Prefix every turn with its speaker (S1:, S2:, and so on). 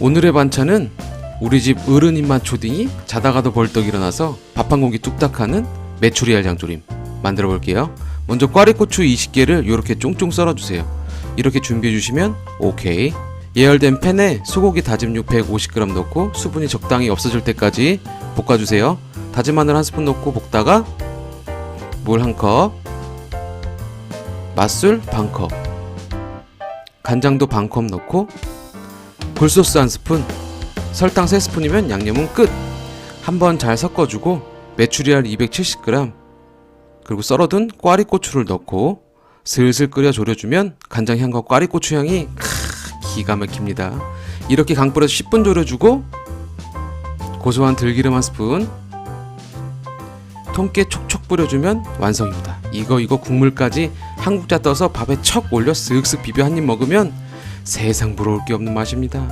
S1: 오늘의 반찬은 우리 집 어른 입맛 초딩이 자다가도 벌떡 일어나서 밥 한 공기 뚝딱 하는 메추리알 장조림 만들어 볼게요. 먼저 꽈리고추 20개를 이렇게 쫑쫑 썰어 주세요. 이렇게 준비해 주시면 오케이. 예열된 팬에 소고기 다짐 육 150g 넣고 수분이 적당히 없어질 때까지 볶아 주세요. 다진 마늘 한 스푼 넣고 볶다가 물 한 컵, 맛술 반 컵, 간장도 반 컵 넣고 굴소스 한 스푼, 설탕 3스푼이면 양념은 끝. 한번 잘 섞어주고 메추리알 270g 그리고 썰어둔 꽈리고추를 넣고 슬슬 끓여 졸여주면 간장 향과 꽈리고추 향이 크, 기가 막힙니다. 이렇게 강불에서 10분 졸여주고 고소한 들기름 한 스푼 통깨 촉촉 뿌려주면 완성입니다. 이거 이거 국물까지 한 국자 떠서 밥에 척 올려 쓱쓱 비벼 한 입 먹으면 세상 부러울 게 없는 맛입니다.